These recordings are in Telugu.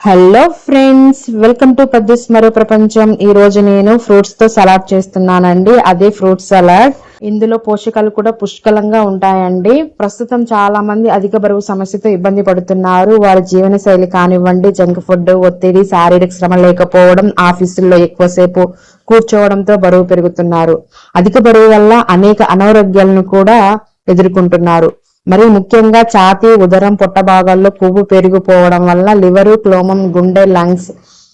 హలో ఫ్రెండ్స్ వెల్కమ్ టు పద్దెస్ మరో ప్రపంచం ఈ రోజు నేను ఫ్రూట్స్తో సలాడ్ చేస్తున్నానండి. అదే ఫ్రూట్ సలాడ్ ఇందులో పోషకాలు కూడా పుష్కలంగా ఉంటాయండి. ప్రస్తుతం చాలా మంది అధిక బరువు సమస్యతో ఇబ్బంది పడుతున్నారు. వారి జీవన శైలి కానివ్వండి జంక్ ఫుడ్ ఒత్తిడి శారీరక శ్రమ లేకపోవడం ఆఫీసుల్లో ఎక్కువసేపు కూర్చోవడంతో బరువు పెరుగుతున్నారు. అధిక బరువు వల్ల అనేక అనారోగ్యాలను కూడా ఎదుర్కొంటున్నారు. మరి ముఖ్యంగా ఛాతీ ఉదరం పొట్ట భాగాల్లో కొవ్వు పెరిగిపోవడం వల్ల లివరు క్లోమం గుండె లంగ్స్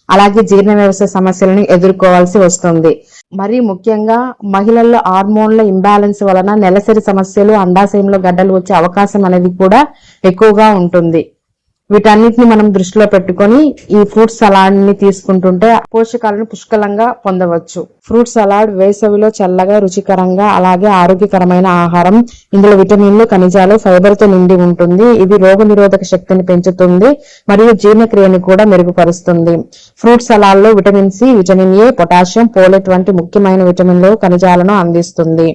అలాగే జీర్ణ వ్యవస్థ సమస్యలను ఎదుర్కోవాల్సి వస్తుంది. మరి ముఖ్యంగా మహిళల్లో హార్మోన్ల ఇంబ్యాలెన్స్ వలన నెలసరి సమస్యలు అండాశయంలో గడ్డలు వచ్చే అవకాశం అనేది కూడా ఎక్కువగా ఉంటుంది. వీటన్నిటిని మనం దృష్టిలో పెట్టుకొని ఈ ఫ్రూట్ సలాడ్ని తీసుకుంటుంటే పోషకాలను పుష్కలంగా పొందవచ్చు. ఫ్రూట్ సలాడ్ వేసవిలో చల్లగా రుచికరంగా అలాగే ఆరోగ్యకరమైన ఆహారం. ఇందులో విటమిన్లు ఖనిజాలు ఫైబర్తో నిండి ఉంటుంది. ఇది రోగ నిరోధక శక్తిని పెంచుతుంది మరియు జీర్ణక్రియను కూడా మెరుగుపరుస్తుంది. Fruit సలాడ్లో vitamin C vitamin A potassium folate వంటి ముఖ్యమైన విటమిన్లు ఖనిజాలను అందిస్తుంది.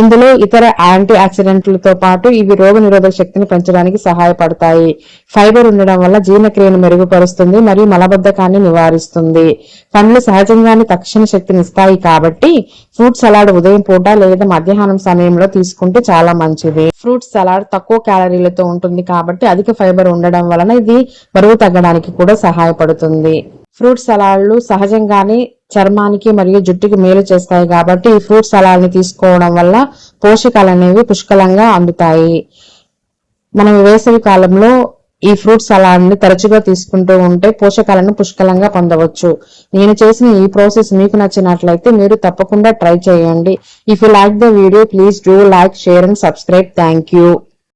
ఇందులో ఇతర యాంటీ ఆక్సిడెంట్లతో పాటు ఇవి రోగ నిరోధక శక్తిని పెంచడానికి సహాయపడతాయి. ఫైబర్ ఉండడం వల్ల జీర్ణక్రియను మెరుగుపరుస్తుంది మరియు మలబద్ధకాన్ని నివారిస్తుంది. పండ్లు సహజంగానే తక్షణ శక్తిని ఇస్తాయి కాబట్టి ఫ్రూట్ సలాడ్ ఉదయం పూట లేదా మధ్యాహ్నం సమయంలో తీసుకుంటే చాలా మంచిది. ఫ్రూట్ సలాడ్ తక్కువ క్యాలరీలతో ఉంటుంది కాబట్టి అధిక ఫైబర్ ఉండడం వలన ఇది బరువు తగ్గడానికి కూడా సహాయపడుతుంది. ఫ్రూట్ సలాడ్లు సహజంగానే చర్మానికి మరియు జుట్టుకి మేలు చేస్తాయి కాబట్టి ఈ ఫ్రూట్ సలాడ్ని తీసుకోవడం వల్ల పోషకాలు అనేవి పుష్కలంగా అందుతాయి. మనం వేసవి కాలంలో ఈ ఫ్రూట్ సలాడ్ని తరచుగా తీసుకుంటూ ఉంటే పోషకాలను పుష్కలంగా పొందవచ్చు. నేను చేసిన ఈ ప్రాసెస్ మీకు నచ్చినట్లయితే మీరు తప్పకుండా ట్రై చేయండి. If you like the video please do like share and subscribe thank you